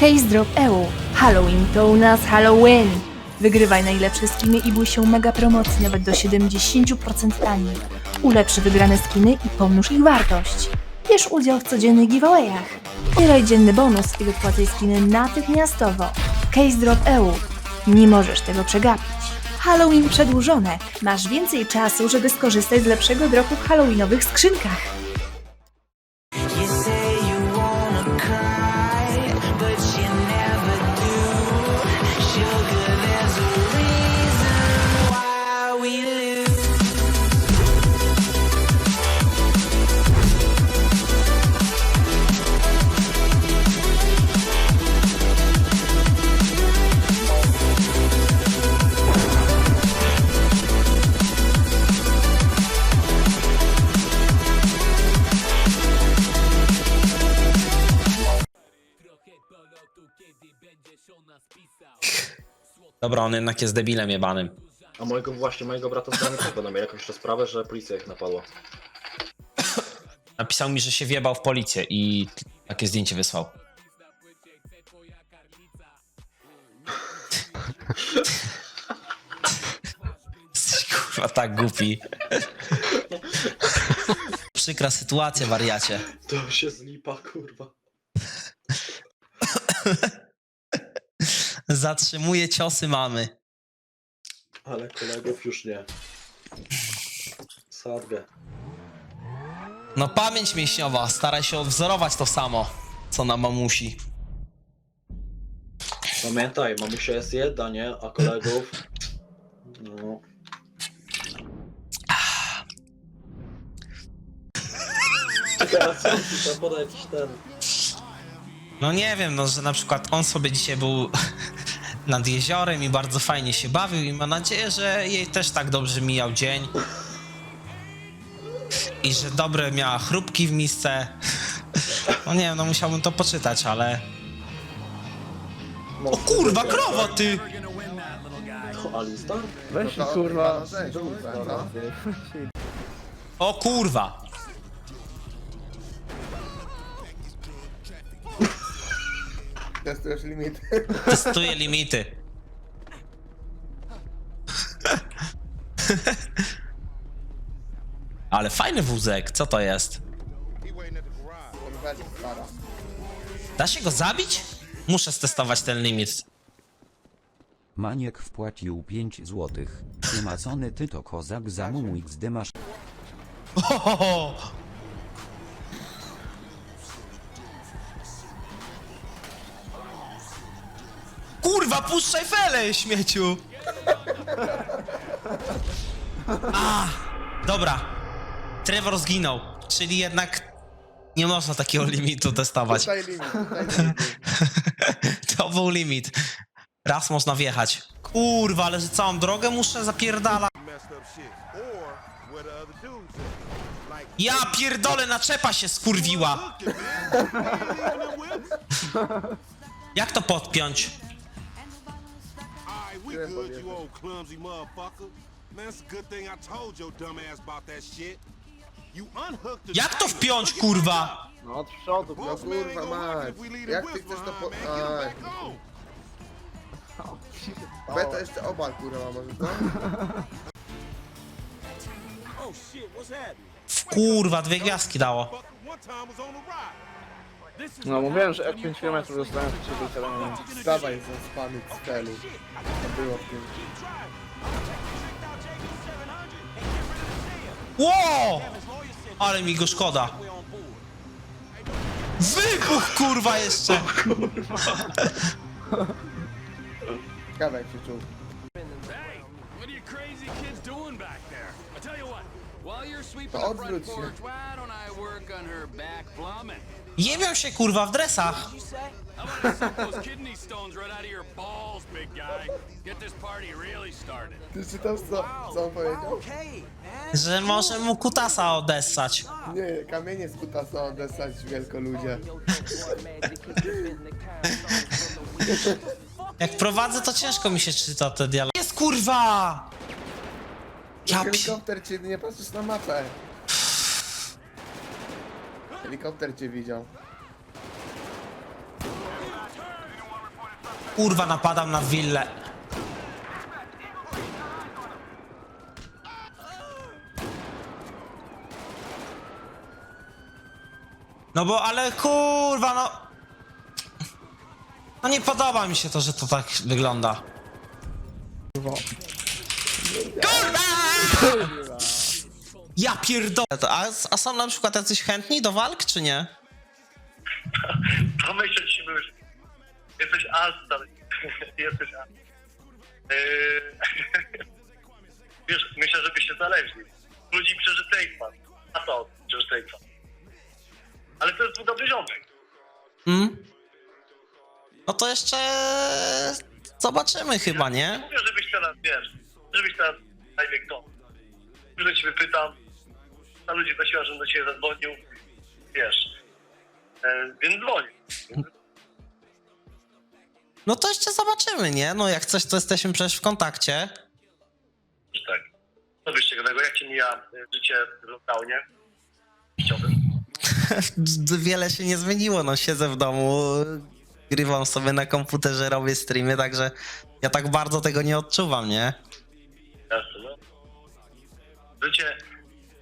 Case Drop EU. Halloween to u nas Halloween. Wygrywaj najlepsze skiny i bój się mega promocji nawet do 70% taniej. Ulepszy wygrane skiny i pomnóż ich wartość. Bierz udział w codziennych giveawayach. Zbieraj dzienny bonus i wypłacaj skiny natychmiastowo. Case Drop EU. Nie możesz tego przegapić. Halloween przedłużone. Masz więcej czasu, żeby skorzystać z lepszego dropu w halloweenowych skrzynkach. Dobra, on jednak jest debilem jebanym. A mojego właśnie mojego brata z Danego na mnie jakąś to sprawę, że policja ich napadła. Napisał mi, że się wjebał w policję i takie zdjęcie wysłał. Jesteś kurwa tak głupi. Przykra sytuacja, wariacie. To się zlipa, kurwa. Zatrzymuje ciosy mamy. Ale kolegów już nie. Sadgę. No pamięć mięśniowa, staraj się odwzorować to samo, co na mamusi. Pamiętaj, mamusia jest jedna, nie? A kolegów... No... Teraz muszę podać ten... No nie wiem, no że na przykład on sobie dzisiaj był nad jeziorem i bardzo fajnie się bawił i ma nadzieję, że jej też tak dobrze mijał dzień. I że dobre miała chrupki w misce. No nie wiem, no musiałbym to poczytać, ale... O kurwa, krowa ty! Alistar? Weź No to kurwa. kurwa, ty. O kurwa! Testujesz limity. Testuję limity. Ale fajny wózek, co to jest? Stara. Da się go zabić? Muszę stestować ten limit. Maniek wpłacił 5 złotych. Tymacony ty to kozak za mumu XD masz Ohoho! Kurwa, puszczaj felę, śmieciu! A, dobra. Trevor zginął, czyli jednak nie można takiego limitu testować. Daj limit, daj limit. To był limit. Raz można wjechać. Kurwa, ale że całą drogę muszę zapierdalać. Ja pierdolę, naczepa się skurwiła. Jak to podpiąć? We good, you old clumsy motherfucker. Man, it's a good thing I told your dumb ass about that shit. You unhooked the Jak to wpiąć, kurwa? No od przodu, No Boss man ain't kurwa gonna like mać. it if we leave Jak the ty chcesz to po... behind, man. Get 'em Aj. back on. Beta jeszcze obal kurwa może to? Oh shit, what's happening? W kurwa, dwie gwiazdki dało. Fucker, one time was on the ride. No mówiłem, że jak 5 km to się wysiadałem. Dawaj za spamy z felu. To było w tym. Ło! Ale mi go szkoda. Wybuch, kurwa, jeszcze. Ciekawe jak się czuł. What are you crazy kids doing back there? I tell you what, while you're sweeping the front porch, on plumbing? Jebią się, kurwa, w dresach. Ty czytasz co, co on powiedział? Że może mu kutasa odessać. Nie, kamienie z kutasa odesłać wielko ludzie. Jak prowadzę, to ciężko mi się czyta te dialogi. Jest kurwa! Ja pi... Helikopter cię nie patrzysz na mapę. Helikopter cię widział. kurwa napadam na willę. No bo, ale kurwa, no... No nie podoba mi się to, że to tak wygląda. Kurwa! Ja pierdolę. A, a są na przykład jacyś chętni do walk, czy nie? Pomyśleć się byłeś. Jesteś as dalej. Jesteś as. Yy... Wiesz, myślę, że byście zależni. Ludzi przeży Takeman. A to przeży Takeman. Ale to jest dobry ziomek. Mm? No to jeszcze zobaczymy chyba, nie? Mówię, żebyś teraz, wiesz, żebyś teraz najpierw kto. Że cię wypytam. A ludzi prosiła, żebym do ciebie zadzwonił. Wiesz. E, więc dzwonię. No to jeszcze zobaczymy, nie? No jak coś, to jesteśmy przecież w kontakcie. Tak. Co byś ciekawego, jak ci mija e, życie w lockdownie? Chciałbym. Wiele się nie zmieniło, no siedzę w domu, grywam sobie na komputerze, robię streamy, także ja tak bardzo tego nie odczuwam, nie? Jasne, no. Życie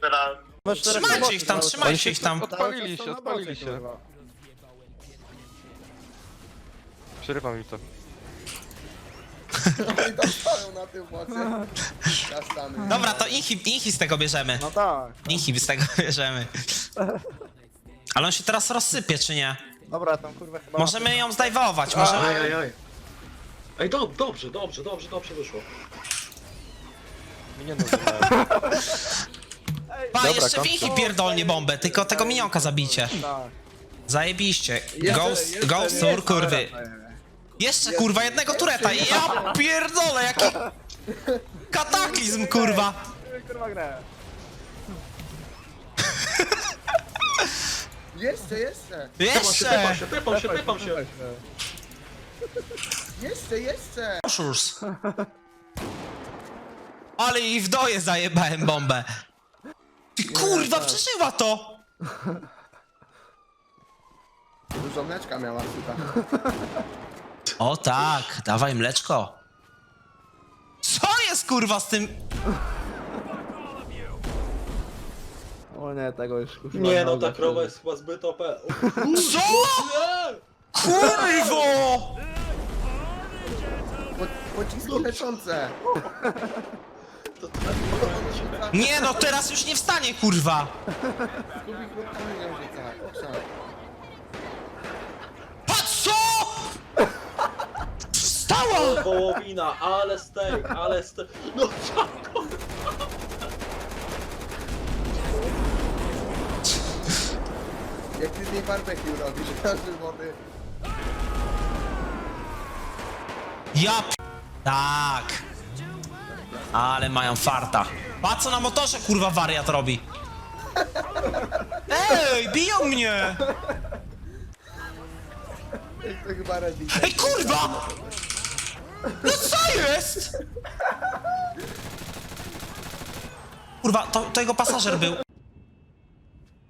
teraz Trzymajcie ich tam, trzymajcie ich tam. Odpalili się, odpalili się. Przerywa mi to. No i tam stoją na tym. Kasztany. Dobra, to inhi, inhi z tego bierzemy. No tak. Inhi z tego bierzemy. Ale on się teraz rozsypie, czy nie? Dobra, tam kurwa chyba... Możemy ją zdajwować, możemy... Ej, dob, dobrze, dobrze, dobrze, dobrze wyszło. Nie no, dobra. Pa, jeszcze w inhi pierdolnie bombę, tylko tego minionka zabijcie. Tak. Zajebiście. Jeszcze, Ghost, jeszcze ghost tour, kurwy. Jeszcze, kurwa, jednego tureta. Ja pierdolę, jaki kataklizm, kurwa. Kurwa grę. Jeszcze, jeszcze! Jeszcze! Typam się, typam się. Jeszcze, jeszcze! Oszurs. Ale i w doje zajebałem bombę. Ty kurwa, przeżywa to! Dużo mleczka miała chyba. O tak, dawaj mleczko. Co jest kurwa z tym? O nie, tego już kurwa Nie no, ta krowa jest chyba zbyt OP. Co? Kurwo! Po, pociski leczące! Nie no, teraz już nie wstanie, kurwa. Kubik chłopcami nie rzuca. Owszem. Patrz co? Wstała! Wołowina, ale steak, ale steak. No co? Jak ty z niej barbecue robisz, każdy wody. Ja p... Tak. Ale mają farta. Patrz co na motorze kurwa wariat robi. Ej, biją mnie! To chyba ready. Ej kurwa! No co jest? Kurwa, to, to jego pasażer był.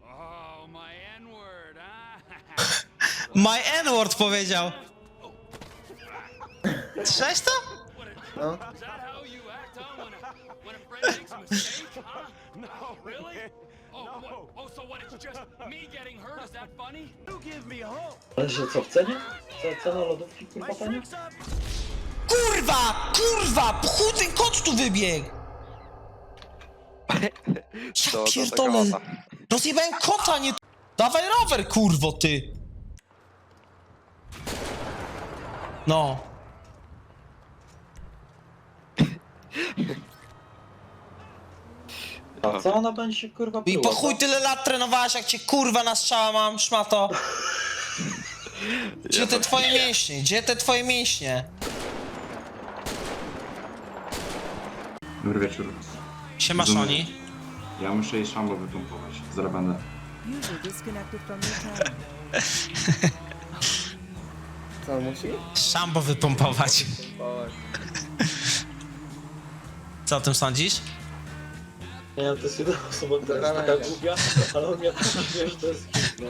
Oh, my huh? My N-word powiedział. Słyszałeś to? No. Is that how? When a, friend makes a mistake, huh? No. Really? Oh, what? Oh, so what? It's just me getting hurt? Is that funny? You give me hope. Ale że co, w cenie? Ce- Cena lodówki kurwa tania? Kurwa! Kurwa! Ten kot tu wybiegł! Ja pierdolę! Rozjebałem kota, nie... Dawaj rower, kurwo, ty! No. A co ona będzie się kurwa I pruła? po chuj tyle lat trenowałaś, jak cię kurwa na strzała mam, szmato? Gdzie te twoje mięśnie? Gdzie te twoje mięśnie? Dobry wieczór. Siema, Szoni. Ja muszę jej szambo wypompować. Zaraz będę. Co musi? Szambo wypompować. Co o tym sądzisz? Nie wiem, to jest jedyna osoba, która jest taka głupia, ale on jak wiesz, to jest hit, no.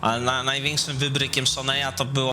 Ale na, największym wybrykiem Shoneya to było